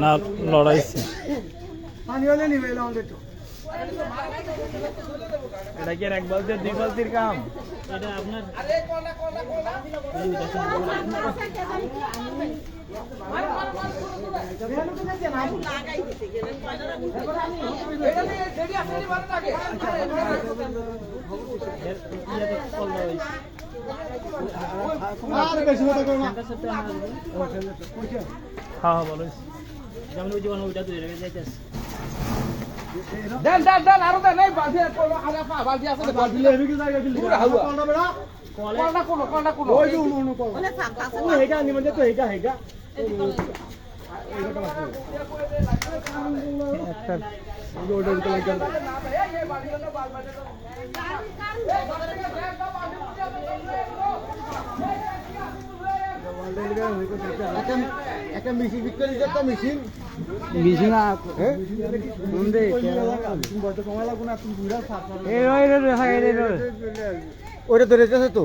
না লড়াইছে। পানি হলে নিবে এলাম একটু এটা কি এক বালতি দুই বালতির কাম? এটা আপনার আর হ্যাঁ বলো যেমন ওই জীবন ওইটা তুই রেখে যাইতেছ দেন দেন দেন আরও দেন এই বালতি আরে পা বালতি আছে বালতি দিলে এদিকে জায়গা দিলে পুরা হাওয়া। কোনটা বেড়া কোন কোন ওই যে উনো উনো কল। ও হেগা নিমন তো হেগা হেগা একটা একটা মেশিন বিক্রি একটা মেশিন বিছি না হ্যাঁ মুন্দে বয়স কমা লাগবে না তুমি বুড়া সাত এই রই রই রই এই রই ওটা ধরে যাচ্ছে তো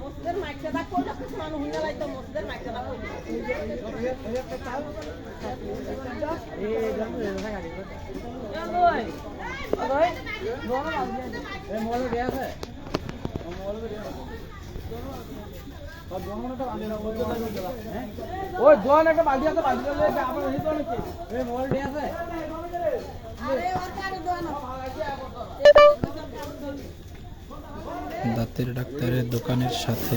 মসজিদের মাইকটা দা কোনটা কিছু মানুষ হুইনা লাইতো মসজিদের মাইকটা দা কই? ওই জোয়ান একটা বালতি আছে বালতি আছে আমার এই তো নাকি এই মোবাইল ঠিক আছে। আরে ওর কারে দাঁতের ডাক্তারের দোকানের সাথে।